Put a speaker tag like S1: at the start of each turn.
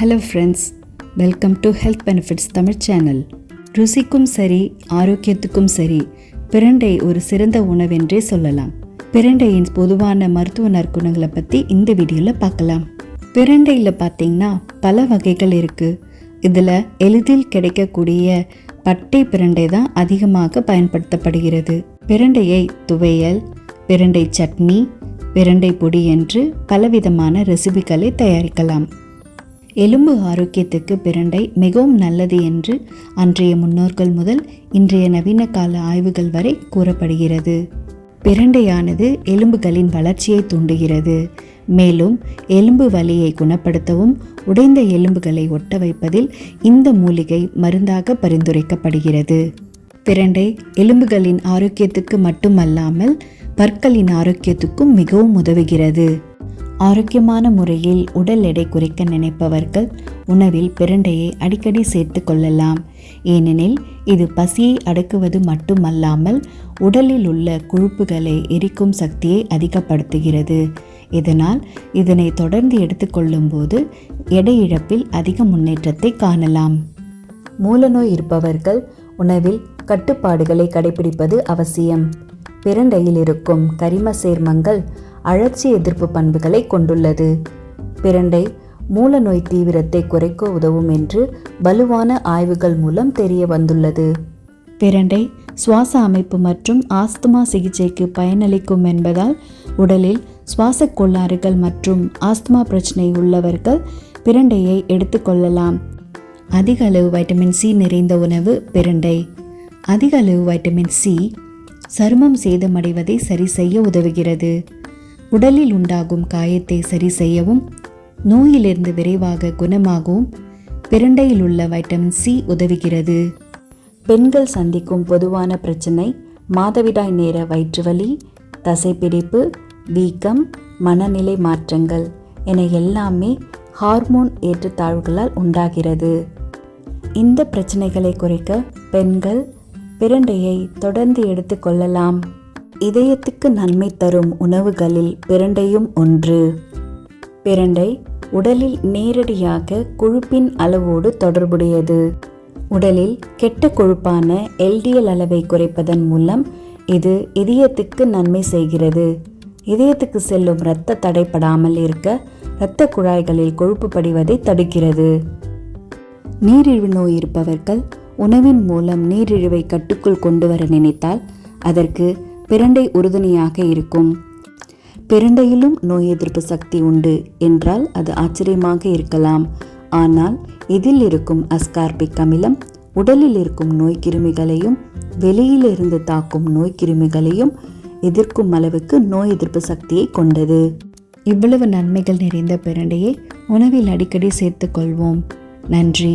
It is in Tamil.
S1: Hello friends welcome to health benefits Tamil channel ருசிக்கும் சரி ஆரோக்கியத்துக்கும் சரி பிரண்டை ஒரு சிறந்த உணவென்றே சொல்லலாம். பிரண்டையின் பொதுவான மருத்துவ நற்குணங்களை பற்றி இந்த வீடியோவில் பார்க்கலாம். பிரண்டையில் பார்த்தீங்கன்னா பல வகைகள் இருக்குது இதில் எளிதில் கிடைக்கக்கூடிய பட்டை பிரண்டை தான் அதிகமாக பயன்படுத்தப்படுகிறது. பிரண்டையை துவையல் பிரண்டை சட்னி பிரண்டை பொடி என்று பலவிதமான ரெசிபிகளை தயாரிக்கலாம். எலும்பு ஆரோக்கியத்துக்கு பிரண்டை மிகவும் நல்லது என்று அன்றைய முன்னோர்கள் முதல் இன்றைய நவீன கால ஆய்வுகள் வரை கூறப்படுகிறது. பிரண்டையானது எலும்புகளின் வளர்ச்சியை தூண்டுகிறது. மேலும் எலும்பு வலியை குணப்படுத்தவும் உடைந்த எலும்புகளை ஒட்ட வைப்பதில் இந்த மூலிகை மருந்தாக பரிந்துரைக்கப்படுகிறது. பிரண்டை எலும்புகளின் ஆரோக்கியத்துக்கு மட்டுமல்லாமல் பற்களின் ஆரோக்கியத்துக்கும் மிகவும் உதவுகிறது. ஆரோக்கியமான முறையில் உடல் எடை குறைக்க நினைப்பவர்கள் உணவில் பிரண்டையை அடிக்கடி சேர்த்து கொள்ளலாம். ஏனெனில் இது பசியை அடக்குவது மட்டுமல்லாமல் உடலில் உள்ள கொழுப்புகளை எரிக்கும் சக்தியை அதிகப்படுத்துகிறது. இதனால் இதனை தொடர்ந்து எடுத்துக்கொள்ளும்போது எடை இழப்பில் அதிக முன்னேற்றத்தை காணலாம். மூலநோய் இருப்பவர்கள் உணவில் கட்டுப்பாடுகளை கடைபிடிப்பது அவசியம். பிரண்டையில் இருக்கும் கரிம சேர்மங்கள் அழற்சி எதிர்ப்பு பண்புகளை கொண்டுள்ளது. பிரண்டை மூலநோய் தீவிரத்தை குறைக்க உதவும் என்று வலுவான ஆய்வுகள் மூலம் தெரிய வந்துள்ளது. பிரண்டை சுவாச அமைப்பு மற்றும் ஆஸ்துமா சிகிச்சைக்கு பயனளிக்கும் என்பதால் உடலில் சுவாச கோளாறுகள் மற்றும் ஆஸ்துமா பிரச்சனை உள்ளவர்கள் பிரண்டையை எடுத்துக்கொள்ளலாம் அதிக அளவு வைட்டமின் சி நிறைந்த உணவு பிரண்டை. அதிக அளவு வைட்டமின் சி சருமம் சேதமடைவதை சரி செய்ய உதவுகிறது. உடலில் உண்டாகும் காயத்தை சரி செய்யவும் நோயிலிருந்து விரைவாக குணமாகவும் பிரண்டையில் உள்ள வைட்டமின் சி உதவுகிறது. பெண்கள் சந்திக்கும் பொதுவான பிரச்சனை மாதவிடாய் நேர வயிற்றுவலி தசைப்பிடிப்பு வீக்கம் மனநிலை மாற்றங்கள் என எல்லாமே ஹார்மோன் ஏற்றத்தாழ்வுகளால் உண்டாகிறது. இந்த பிரச்சனைகளை குறைக்க பெண்கள் பிரண்டையை தொடர்ந்து எடுத்துக்கொள்ளலாம் இதயத்துக்கு நன்மை தரும் உணவுகளில் பிரண்டையும் ஒன்று. பிரண்டை உடலில் நேரடியாக கொழுப்பின் அளவோடு தொடர்புடையது. உடலில் கெட்ட கொழுப்பான எல்டிஎல் அளவை குறைப்பதன் மூலம் இது இதயத்துக்கு நன்மை செய்கிறது. இதயத்துக்கு செல்லும் இரத்த தடைப்படாமல் இருக்க இரத்த குழாய்களில் கொழுப்பு படிவதை தடுக்கிறது. நீரிழிவு நோய் இருப்பவர்கள் உணவின் மூலம் நீரிழிவை கட்டுக்குள் கொண்டு வர நினைத்தால் அதற்கு பிரண்டை உறுதுணையாக இருக்கும். பிரண்டையிலும் நோய் எதிர்ப்பு சக்தி உண்டு என்றால் அது ஆச்சரியமாக இருக்கலாம். ஆனால் இதில் இருக்கும் அஸ்கார்பிக் அமிலம் உடலில் இருக்கும் நோய் கிருமிகளையும் வெளியிலிருந்து தாக்கும் நோய் கிருமிகளையும் எதிர்க்கும் அளவுக்கு நோய் எதிர்ப்பு சக்தியை கொண்டது. இவ்வளவு நன்மைகள் நிறைந்த பிரண்டையை உணவில் அடிக்கடி சேர்த்துக்கொள்வோம் நன்றி.